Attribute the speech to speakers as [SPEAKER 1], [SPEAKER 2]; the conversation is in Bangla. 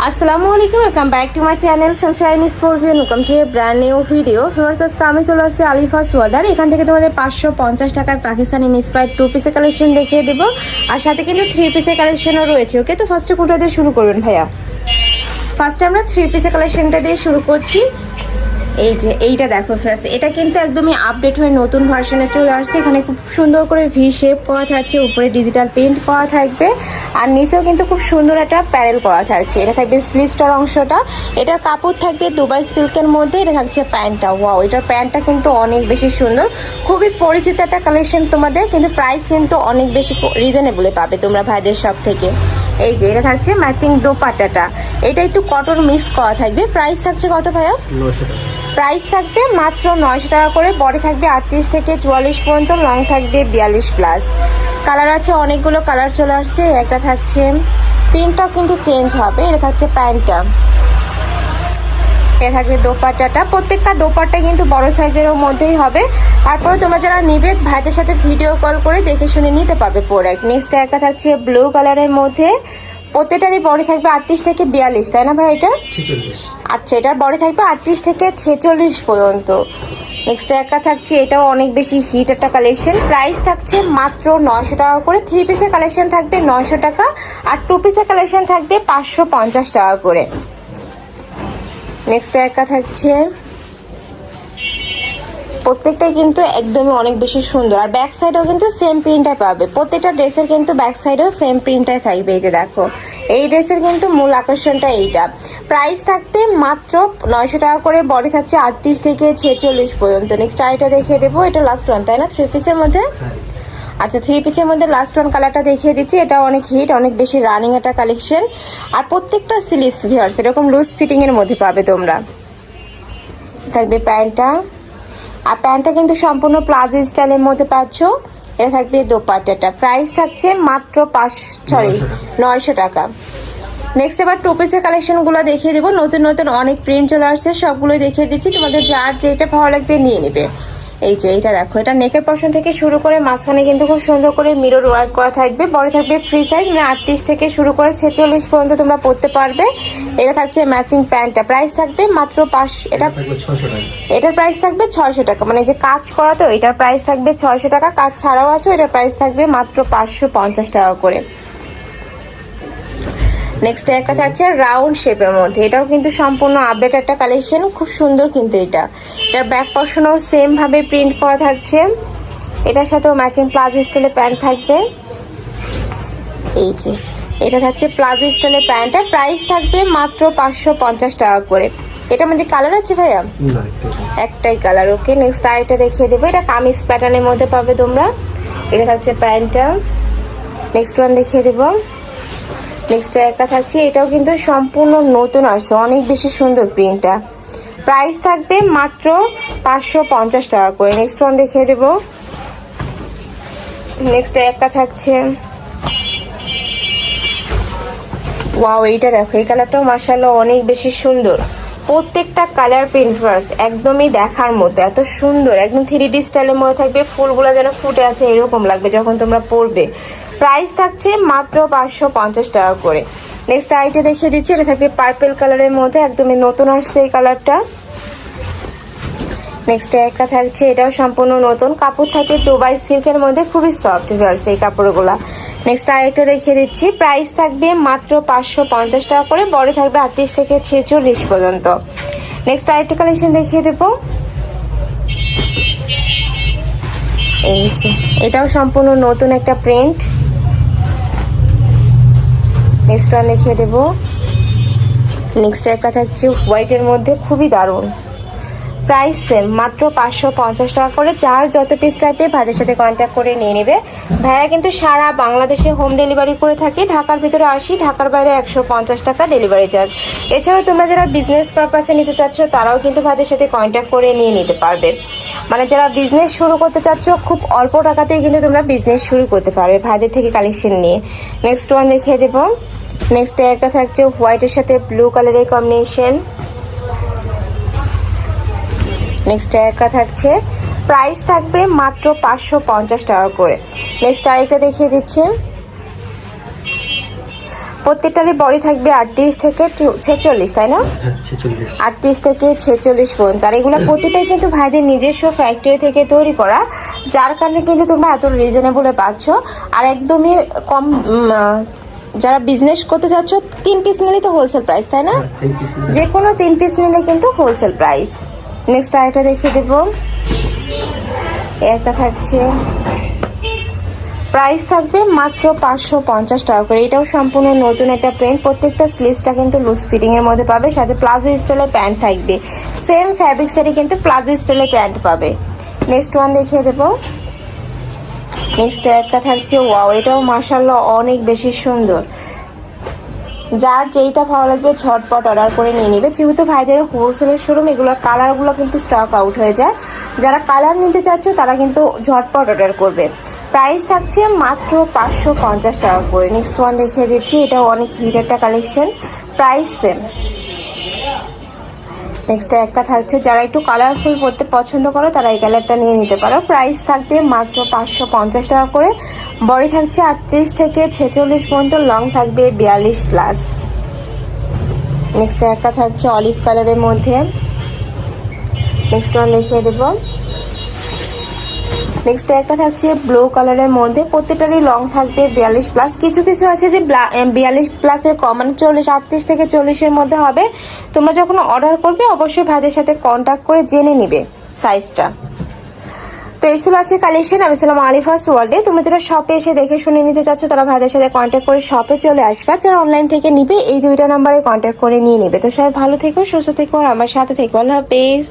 [SPEAKER 1] আসসালামু আলাইকুম welcome back to my channel Sunshine Scorpio welcome to a brand new video fevers আজকে আমি চলে আসছি আলিফাস ওয়ার্ডার এখান থেকে তোমাদের পাঁচশো পঞ্চাশ টাকায় পাকিস্তানি ইন্সপায়ার টু পিসের কালেকশন দেখিয়ে দেবো। আর সাথে কিন্তু থ্রি পিসের কালেকশনও রয়েছে ওকে তো ফার্স্টে কোনটা দিয়ে শুরু করবেন ভাইয়া? ফার্স্টে আমরা থ্রি পিসের কালেকশনটা দিয়ে শুরু করছি। এই যে, এইটা দেখো ফ্রেন্ডস এটা কিন্তু একদমই আপডেট হয়ে নতুন ভার্সনে চলে আসছে। এখানে খুব সুন্দর করে ভি শেপ করা থাকছে, উপরে ডিজিটাল প্রিন্ট করা থাকবে, আর নিচেও কিন্তু খুব সুন্দর একটা প্যানেল করা থাকছে। এটা থাকবে স্লিস্টার অংশটা। এটার কাপড় থাকবে দুবাই সিল্কের মধ্যে, এটা থাকছে প্যান্টটা। ওয়াও এটার প্যান্টটা কিন্তু অনেক বেশি সুন্দর। খুবই পরিচিত একটা কালেকশন তোমাদের, কিন্তু প্রাইস কিন্তু অনেক বেশি রিজনেবলে পাবে তোমরা ভাইদের সব থেকে। এই যে এটা থাকছে ম্যাচিং দোপাট্টাটা। এটা একটু কটন মিক্স করা থাকবে। প্রাইস থাকছে কত ভাইয়া? প্রাইস থাকবে মাত্র নয়শো টাকা করে। বডি থাকবে আটত্রিশ থেকে চুয়াল্লিশ পর্যন্ত লং থাকবে বিয়াল্লিশ প্লাস কালার আছে অনেকগুলো কালার চলে আসছে। একটা থাকছে প্রিন্টটা কিন্তু চেঞ্জ হবে। এটা থাকছে প্যান্টটা এটা থাকবে দোপাট্টাটা। প্রত্যেকটা দোপাট্টা কিন্তু বড় সাইজের মধ্যেই হবে। তারপরে তোমরা যারা নিবে ভাইদের সাথে ভিডিও কল করে দেখে শুনে নিতে পারবে প্রোডাক্ট নেক্সট একটা থাকছে ব্লু কালারের মধ্যে। প্রত্যেকটারই বডি থাকবে আটত্রিশ থেকে বিয়াল্লিশ তাই না ভাই এটা? আচ্ছা এটার বডি থাকবে আটত্রিশ থেকে ছেচল্লিশ পর্যন্ত। নেক্সট একটা থাকছে এটাও অনেক বেশি হিট একটা কালেকশন প্রাইস থাকছে মাত্র নয়শো টাকা করে। থ্রি পিসের কালেকশন থাকবে নয়শো টাকা। আর টু পিসের কালেকশন থাকবে পাঁচশো পঞ্চাশ টাকা করে। নেক্সট একা থাকছে। প্রত্যেকটাই কিন্তু একদমই অনেক বেশি সুন্দর। আর ব্যাক সাইডেও কিন্তু সেম প্রিন্টটাই পাবে। প্রত্যেকটা ড্রেসের কিন্তু ব্যাক সাইডেও সেম প্রিন্টটাই থাকবে। এই যে দেখো, এই ড্রেসের কিন্তু মূল আকর্ষণটা এইটা। প্রাইস থাকবে মাত্র নয়শো টাকা করে বডি থাকছে আটত্রিশ থেকে ছেচল্লিশ পর্যন্ত। নেক্সট আইটা দেখিয়ে দেবো, এটা লাস্ট ওয়ান তাই না? থ্রি পিসের মধ্যে? আচ্ছা থ্রি পিসের মধ্যে লাস্ট ওয়ান কালারটা দেখিয়ে দিচ্ছি। এটা অনেক হিট অনেক বেশি রানিং একটা কালেকশন আর প্রত্যেকটা সিলিপস ভিয়ার্স এরকম লুজ ফিটিংয়ের মধ্যে পাবে তোমরা। থাকবে প্যান্টটা। আর প্যান্টটা কিন্তু সম্পূর্ণ প্লাজো স্টাইলের মধ্যে পাচ্ছ। এটা থাকবে দোপাট্টাটা। প্রাইস থাকছে মাত্র পাঁচ সরি নয়শো টাকা। নেক্সট এবার টু পিসের কালেকশনগুলো দেখিয়ে দেবো। নতুন নতুন অনেক প্রিন্ট চলে আসছে সবগুলোই দেখিয়ে দিচ্ছি। তোমাদের যার যেটা ভালো লাগবে নিয়ে নেবে। এই যে এটা দেখো এটা নেকের পশন থেকে শুরু করে মাঝখানে কিন্তু খুব সুন্দর করে মিরর ওয়ার্ক করা থাকবে। বড় থাকবে ফ্রি সাইজ মানে আটত্রিশ থেকে শুরু করে ছেচল্লিশ পর্যন্ত তোমরা পরতে পারবে। এটা থাকছে ম্যাচিং প্যান্টটা প্রাইস থাকবে মাত্র পাঁচ এটা এটার প্রাইস থাকবে ছয়শো টাকা। মানে যে কাজ করা তো এটার প্রাইস থাকবে ছয়শো টাকা কাজ ছাড়াও আছে এটার প্রাইস থাকবে মাত্র পাঁচশো পঞ্চাশ টাকা করে। নেক্সট একটা থাকছে রাউন্ড শেপের মধ্যে। এটাও কিন্তু সম্পূর্ণ আপডেট একটা কালেকশন খুব সুন্দর কিন্তু এটা। এটার ব্যাক পশনও সেম ভাবে প্রিন্ট করা থাকছে। এটার সাথেও ম্যাচিং প্লাজো স্টাইলের প্যান্ট থাকবে। এই যে এটা থাকছে প্লাজো স্টাইলের প্যান্টটা প্রাইস থাকবে মাত্র পাঁচশো পঞ্চাশ টাকা করে। এটার মধ্যে কালার আছে ভাইয়া?
[SPEAKER 2] না
[SPEAKER 1] একটাই কালার ওকে নেক্সট আরেকটা দেখিয়ে দেবো। এটা কামিজ প্যাটার্নের মধ্যে পাবে তোমরা। এটা থাকছে প্যান্টটা নেক্সট ওয়ান দেখিয়ে দেবো। নেক্সট একটা থাকছে, এটাও কিন্তু সম্পূর্ণ নতুন আসছে, অনেক বেশি সুন্দর প্রিন্টটা প্রাইস থাকবে মাত্র পাঁচশো পঞ্চাশ টাকা করে। নেক্সট ওয়ান দেখিয়ে দেবো। নেক্সট একটা থাকছে। ওয়াও এইটা দেখো, এই কালারটাও মার্শাল্লাহ অনেক বেশি সুন্দর। প্রত্যেকটা কালার প্রিন্ট ফার্স একদমই দেখার মতো, এত সুন্দর। একদম থ্রি ডি স্টাইলের মধ্যে থাকবে, ফুলগুলো যেন ফুটে আছে, এরকম লাগবে যখন তোমরা পরবে। প্রাইস থাকছে মাত্র পাঁচশো পঞ্চাশ টাকা করে। নেক্সট আইটে দেখিয়ে দিচ্ছি, এটা থাকবে পার্পেল কালারের মধ্যে, একদমই নতুন আসছে এই কালারটা নেক্সট একটা থাকছে, এটাও সম্পূর্ণ নতুন। কাপড় থাকে দুবাই সিল্কের মধ্যে, খুবই সফট ভিউয়ার্স এই কাপড়গুলা। নেক্সট আরেকটা দেখিয়ে দিচ্ছি প্রাইস থাকবে মাত্র পাঁচশো পঞ্চাশ টাকা করে, বড় থাকবে আটত্রিশ থেকে ছেচল্লিশ পর্যন্ত। নেক্সট আরেকটা কালেকশন দেখিয়ে দেবো। এই এটাও সম্পূর্ণ নতুন একটা প্রিন্ট নেক্সট ওয়ান দেখিয়ে দেবো। নেক্সট একটা থাকছে হোয়াইটের মধ্যে খুবই দারুণ। প্রাইস সেম মাত্র পাঁচশো পঞ্চাশ টাকা করে। যার যত পিস লাগবে ভাইদের সাথে কন্ট্যাক্ট করে নিয়ে নেবে। ভাইরা কিন্তু সারা বাংলাদেশে হোম ডেলিভারি করে থাকে। ঢাকার ভিতরে আসি ঢাকার বাইরে একশো পঞ্চাশ টাকা ডেলিভারি চার্জ এছাড়াও তোমরা যারা বিজনেস পারপাসে নিতে চাচ্ছ, তারাও কিন্তু ভাইদের সাথে কন্ট্যাক্ট করে নিয়ে নিতে পারবে। মানে যারা বিজনেস শুরু করতে চাচ্ছ, খুব অল্প টাকাতেই কিন্তু তোমরা বিজনেস শুরু করতে পারবে ভাইদের থেকে কালেকশন নিয়ে। নেক্সট ওয়ান দেখিয়ে দেবো। নেক্সট একটা থাকছে হোয়াইটের সাথে ব্লু কালারের কম্বিনেশন নেক্সট একটা থাকছে। প্রাইস থাকবে মাত্র পাঁচশো পঞ্চাশ টাকা করে। নেক্সট আরেকটা দেখিয়ে দিচ্ছি। প্রত্যেকটারই বডি থাকবে আটত্রিশ থেকে ছেচল্লিশ তাই না?
[SPEAKER 2] হ্যাঁ
[SPEAKER 1] আটত্রিশ থেকে ছেচল্লিশ পর্যন্ত। আর এগুলো প্রতিটাই কিন্তু ভাইদের নিজস্ব ফ্যাক্টরি থেকে তৈরি করা যার কারণে কিন্তু তোমরা এত রিজনেবলে পাচ্ছ। আর একদমই কম যারা বিজনেস করতে চাচ্ছ তিন পিস নিলে তো হোলসেল প্রাইস তাই না?
[SPEAKER 2] হ্যাঁ
[SPEAKER 1] যে কোনো তিন পিস নিলে কিন্তু হোলসেল প্রাইস নেক্সট আরেকটা দেখিয়ে দেবো। একটা থাকছে। প্রাইস থাকবে মাত্র পাঁচশো পঞ্চাশ টাকা করে। এটাও সম্পূর্ণ নতুন একটা প্রিন্ট প্রত্যেকটা স্লিভসটা কিন্তু লুজ ফিটিং এর মধ্যে পাবে। সাথে প্লাজো স্টাইলের প্যান্ট থাকবে। সেম ফ্যাব্রিক্সেরই কিন্তু প্লাজো স্টাইলের প্যান্ট পাবে। নেক্সট ওয়ান দেখিয়ে দেবো। নেক্সট একটা থাকছে। ওয়াও এটাও মার্শাল্লাহ অনেক বেশি সুন্দর। যার যেইটা ভালো লাগবে ঝটপট অর্ডার করে নিয়ে নেবে। যেহেতু ভাইদের হোলসেলের শোরুম এগুলোর কালারগুলো কিন্তু স্টক আউট হয়ে যায়। যারা কালার নিতে চাচ্ছ, তারা কিন্তু ঝটপট অর্ডার করবে। প্রাইস থাকছে মাত্র পাঁচশো পঞ্চাশ টাকা করে। নেক্সট ওয়ান দেখিয়ে দিচ্ছি এটা অনেক হিট একটা কালেকশন প্রাইস সেম নেক্সট একটা থাকছে, যারা একটু কালারফুল পরতে পছন্দ করো, তারা এই কালারটা নিয়ে নিতে পারো। প্রাইস থাকবে মাত্র পাঁচশো পঞ্চাশ টাকা করে। বডি থাকছে আটত্রিশ থেকে ছেচল্লিশ পর্যন্ত লং থাকবে বিয়াল্লিশ প্লাস নেক্সট একটা থাকছে অলিভ কালারের মধ্যে। নেক্সট ওয়ান দেখিয়ে দেবো। নেক্সট একটা থাকছে ব্লু কালারের মধ্যে। প্রত্যেকটারই লং থাকবে বিয়াল্লিশ প্লাস কিছু কিছু আছে যে বিয়াল্লিশ প্লাসের কম মানে চল্লিশ, আটত্রিশ থেকে চল্লিশের মধ্যে হবে। তোমরা যখন অর্ডার করবে, অবশ্যই ভাইদের সাথে কন্ট্যাক্ট করে জেনে নিবে সাইজটা তো ছিল আজকে কালেকশন আমি ছিলাম আলিফাস ওয়ার্ল্ডে। তুমি যারা শপে এসে দেখে শুনে নিতে চাচ্ছ, তারা ভাইদের সাথে কন্ট্যাক্ট করে শপে চলে আসবে। যারা অনলাইন থেকে নিবে, এই দুইটা নাম্বারে কন্ট্যাক্ট করে নিয়ে নেবে। তো সবাই ভালো থেকো, সুস্থ থেকো, আর আমার সাথে থেকো। আল্লাহ হাফেজ।